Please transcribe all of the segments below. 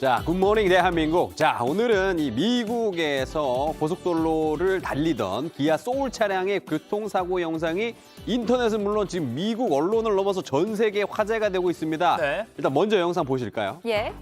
자, 굿모닝 대한민국. 자, 오늘은 이 미국에서 고속도로를 달리던 기아 소울 차량의 교통사고 영상이 인터넷은 물론 지금 미국 언론을 넘어서 전 세계에 화제가 되고 있습니다. 네. 일단 먼저 영상 보실까요? 예.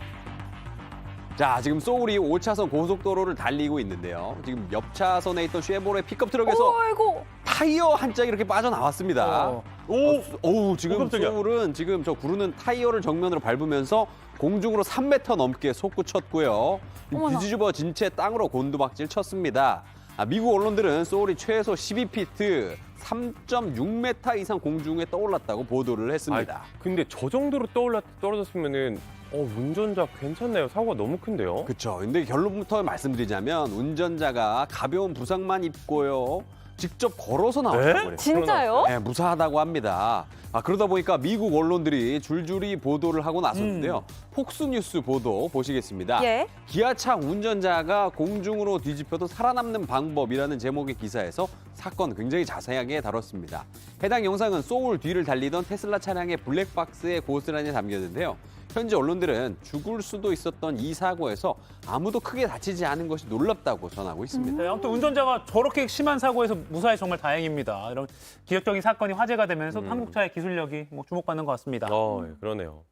자, 지금 소울이 5차선 고속도로를 달리고 있는데요. 지금 옆 차선에 있던 쉐보레 픽업 트럭에서 어이구. 타이어 한 짝이 이렇게 빠져나왔습니다. 어. 오, 지금 오, 깜짝이야. 소울은 지금 저 구르는 타이어를 정면으로 밟으면서 공중으로 3m 넘게 솟구쳤고요. 어머나. 뒤집어진 채 땅으로 곤두박질 쳤습니다. 아, 미국 언론들은 소울이 최소 12피트, 3.6m 이상 공중에 떠올랐다고 보도를 했습니다. 아이, 근데 저 정도로 떠올라 떨어졌으면은 어, 운전자 괜찮나요? 사고가 너무 큰데요. 그렇죠. 근데 결론부터 말씀드리자면 운전자가 가벼운 부상만 입고요. 직접 걸어서 나왔다고 네? 그래요. 진짜요? 네, 무사하다고 합니다. 아, 그러다 보니까 미국 언론들이 줄줄이 보도를 하고 나섰는데요. 폭스뉴스 보도 보시겠습니다. 예. 기아차 운전자가 공중으로 뒤집혀도 살아남는 방법이라는 제목의 기사에서 사건 굉장히 자세하게 다뤘습니다. 해당 영상은 소울 뒤를 달리던 테슬라 차량의 블랙박스에 고스란히 담겼는데요. 현지 언론들은 죽을 수도 있었던 이 사고에서 아무도 크게 다치지 않은 것이 놀랍다고 전하고 있습니다. 네, 아무튼 운전자가 저렇게 심한 사고에서 무사해 정말 다행입니다. 이런 기적적인 사건이 화제가 되면서 한국차의 기술력이 뭐 주목받는 것 같습니다. 어, 예, 그러네요.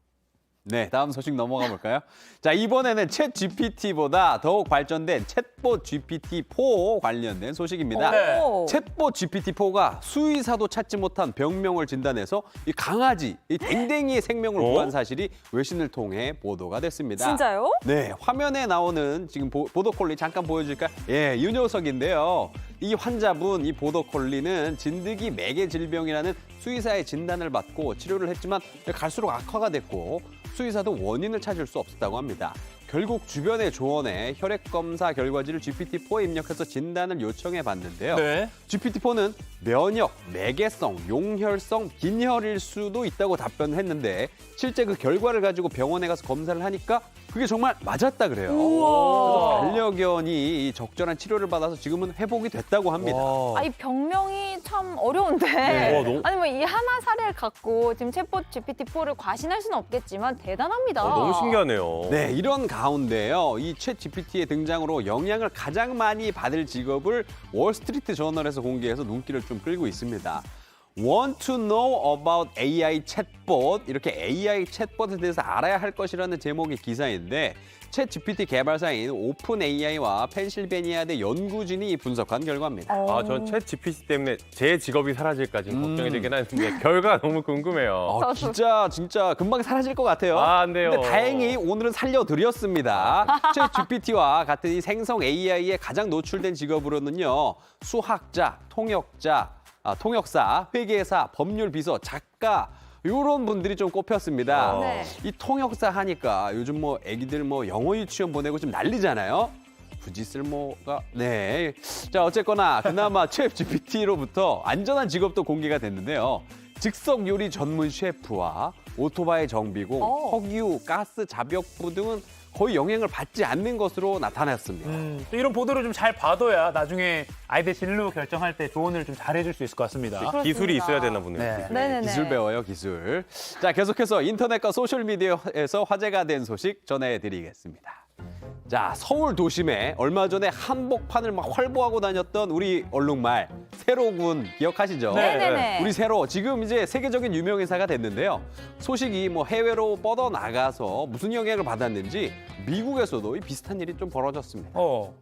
네, 다음 소식 넘어가 볼까요? 자, 이번에는 챗 GPT보다 더욱 발전된 챗봇 GPT-4 관련된 소식입니다. 네. 오. 챗봇 GPT-4가 수의사도 찾지 못한 병명을 진단해서 이 강아지, 이 댕댕이의 생명을 어? 구한 사실이 외신을 통해 보도가 됐습니다. 진짜요? 네, 화면에 나오는 지금 보, 보더콜리 잠깐 보여줄까요? 예, 이 녀석인데요. 이 환자분, 이 보더콜리는 진드기 매개 질병이라는 수의사의 진단을 받고 치료를 했지만 갈수록 악화가 됐고 수의사도 원인을 찾을 수 없었다고 합니다. 결국 주변의 조언에 혈액 검사 결과지를 GPT-4에 입력해서 진단을 요청해 봤는데요. 네. GPT-4는 면역, 매개성, 용혈성, 빈혈일 수도 있다고 답변했는데 실제 그 결과를 가지고 병원에 가서 검사를 하니까 그게 정말 맞았다 그래요. 그래서 반려견이 이 적절한 치료를 받아서 지금은 회복이 됐다고 합니다. 와. 아, 이 병명이 참 어려운데. 네. 와, 너무- 아니, 뭐 이 하나 사례를 갖고 지금 챗봇 GPT-4를 과신할 수는 없겠지만 대단합니다. 어, 너무 신기하네요. 네, 이런 가운데요. 이 챗 GPT의 등장으로 영향을 가장 많이 받을 직업을 월스트리트 저널에서 공개해서 눈길을 좀 끌고 있습니다. Want to know about AI 챗봇 이렇게 AI 챗봇에 대해서 알아야 할 것이라는 제목의 기사인데 챗 GPT 개발사인 오픈 AI와 펜실베니아대 연구진이 분석한 결과입니다. 어. 아, 전 챗 GPT 때문에 제 직업이 사라질까 지금 음. 걱정이 되긴 하는데 결과가 너무 궁금해요. 어, 저도. 진짜 진짜 금방 사라질 것 같아요. 아, 안 돼요. 근데 다행히 오늘은 살려드렸습니다. 챗 GPT와 같은 이 생성 AI에 가장 노출된 직업으로는요. 수학자, 통역자, 아, 통역사, 회계사, 법률 비서, 작가 이런 분들이 좀 꼽혔습니다. 어. 네. 이 통역사 하니까 요즘 뭐 애기들 뭐 영어 유치원 보내고 좀 난리잖아요. 굳이 쓸모가 네. 자 어쨌거나 그나마 챗 GPT로부터 안전한 직업도 공개가 됐는데요. 즉석 요리 전문 셰프와 오토바이 정비공, 어. 석유, 가스, 자벽부 등은 거의 영향을 받지 않는 것으로 나타났습니다. 음, 또 이런 보도를 좀 잘 봐둬야 나중에 아이들 진로 결정할 때 조언을 좀 잘 해줄 수 있을 것 같습니다. 그렇습니다. 기술이 있어야 되나 보네요. 네. 네네네. 기술 배워요 기술. 자 계속해서 인터넷과 소셜 미디어에서 화제가 된 소식 전해드리겠습니다. 자 서울 도심에 얼마 전에 한복판을 막 활보하고 다녔던 우리 얼룩말 세로군 기억하시죠? 네. 네네네. 우리 세로 지금 이제 세계적인 유명 인사가 됐는데요. 소식이 뭐 해외로 뻗어 나가서 무슨 영향을 받았는지 미국에서도 이 비슷한 일이 좀 벌어졌습니다. 어.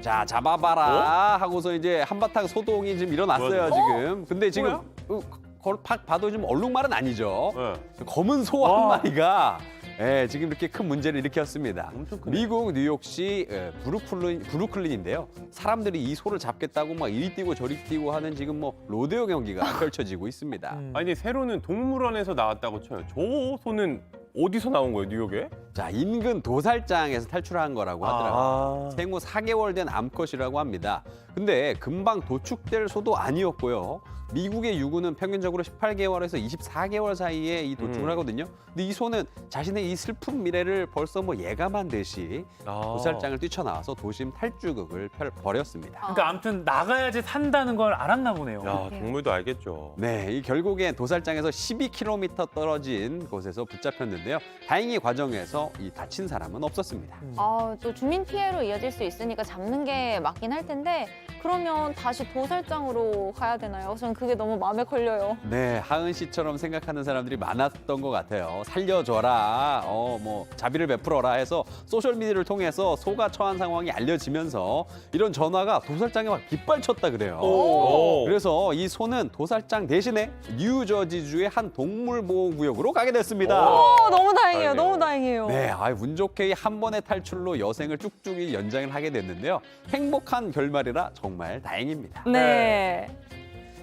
자 잡아봐라 하고서 이제 한바탕 소동이 지금 일어났어요? 지금. 근데 지금 뭐야? 어, 걸 팍 봐도 좀 얼룩말은 아니죠. 네. 검은 소한 와. 마리가 예, 지금 이렇게 큰 문제를 일으켰습니다. 미국 뉴욕시 예, 브루클린, 브루클린인데요. 사람들이 이 소를 잡겠다고 막 이리 뛰고 저리 뛰고 하는 지금 뭐 로데오 경기가 펼쳐지고 있습니다. 음. 아니 세로는 동물원에서 나왔다고 쳐요. 저 소는 어디서 나온 거예요, 뉴욕에? 자, 인근 도살장에서 탈출한 거라고 하더라고요. 아. 생후 4개월 된 암컷이라고 합니다. 근데 금방 도축될 소도 아니었고요. 미국의 유구는 평균적으로 18개월에서 24개월 사이에 이 도축을 음. 하거든요. 근데 이 소는 자신의 이 슬픈 미래를 벌써 뭐 예감한 듯이 아. 도살장을 뛰쳐나와서 도심 탈주극을 펼- 벌였습니다. 그러니까 아무튼 나가야지 산다는 걸 알았나 보네요. 야, 동물도 알겠죠. 네, 이 결국엔 도살장에서 12km 떨어진 곳에서 붙잡혔는데요. 다행히 과정에서 이 다친 사람은 없었습니다. 아, 또 주민 피해로 이어질 수 있으니까 잡는 게 맞긴 할 텐데 그러면 다시 도살장으로 가야 되나요? 저는 그게 너무 마음에 걸려요. 네, 하은 씨처럼 생각하는 사람들이 많았던 것 같아요. 살려줘라, 어, 뭐, 자비를 베풀어라 해서 소셜미디어를 통해서 소가 처한 상황이 알려지면서 이런 전화가 도살장에 막 빗발쳤다 그래요. 오. 그래서 이 소는 도살장 대신에 뉴저지주의 한 동물보호구역으로 가게 됐습니다. 어, 너무 다행이에요. 다행이에요. 너무 다행이에요. 네, 아, 운 좋게 한 번의 탈출로 여생을 쭉쭉 연장을 하게 됐는데요. 행복한 결말이라 정말 다행입니다. 네.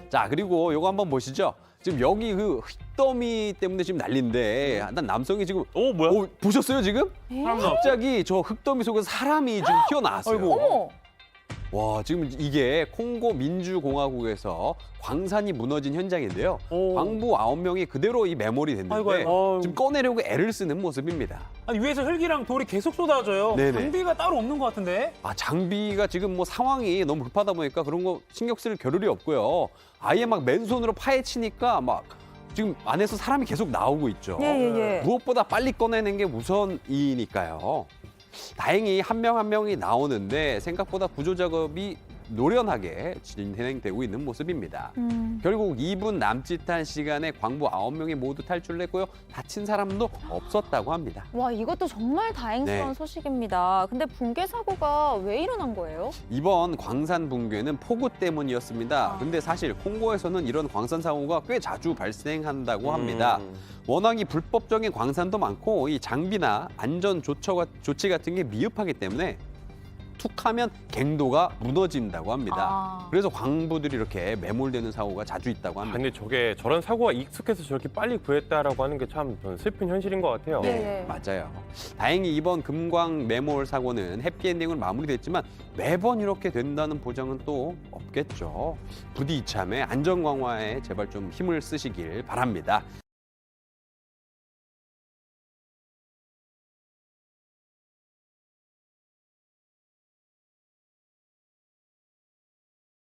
자, 그리고 요거 한번 보시죠. 지금 여기 그 흙더미 때문에 지금 난리인데, 난 남성이 지금 오, 뭐야? 오, 보셨어요 지금? 사람 나왔어? 갑자기 저 흙더미 속에서 사람이 지금 튀어나왔어요. 아이고. 어머. 와, 지금 이게 콩고 민주공화국에서 광산이 무너진 현장인데요. 오. 광부 아홉 명이 그대로 이 메모리 됐는데 아이고, 아이고. 지금 꺼내려고 애를 쓰는 모습입니다. 아니 위에서 흙이랑 돌이 계속 쏟아져요. 네네. 장비가 따로 없는 것 같은데. 아, 장비가 지금 뭐 상황이 너무 급하다 보니까 그런 거 신경 쓸 겨를이 없고요. 아예 막 맨손으로 파헤치니까 막 지금 안에서 사람이 계속 나오고 있죠. 예, 예, 예. 무엇보다 빨리 꺼내는 게 우선이니까요. 다행히 한 명 한 명이 나오는데 생각보다 구조 작업이 노련하게 진행되고 있는 모습입니다. 음. 결국 2분 남짓한 시간에 광부 9명이 모두 탈출했고요. 다친 사람도 없었다고 합니다. 와, 이것도 정말 다행스러운 네. 소식입니다. 근데 붕괴 사고가 왜 일어난 거예요? 이번 광산 붕괴는 폭우 때문이었습니다. 아. 근데 사실 콩고에서는 이런 광산 사고가 꽤 자주 발생한다고 합니다. 음. 워낙 이 불법적인 광산도 많고 이 장비나 안전 조처가, 조치 같은 게 미흡하기 때문에 툭 하면 갱도가 무너진다고 합니다. 아. 그래서 광부들이 이렇게 매몰되는 사고가 자주 있다고 아, 합니다. 근데 저게 저런 사고가 익숙해서 저렇게 빨리 구했다라고 하는 게 참 슬픈 현실인 것 같아요. 네. 네, 맞아요. 다행히 이번 금광 매몰 사고는 해피엔딩으로 마무리됐지만 매번 이렇게 된다는 보장은 또 없겠죠. 부디 이참에 안전 강화에 제발 좀 힘을 쓰시길 바랍니다.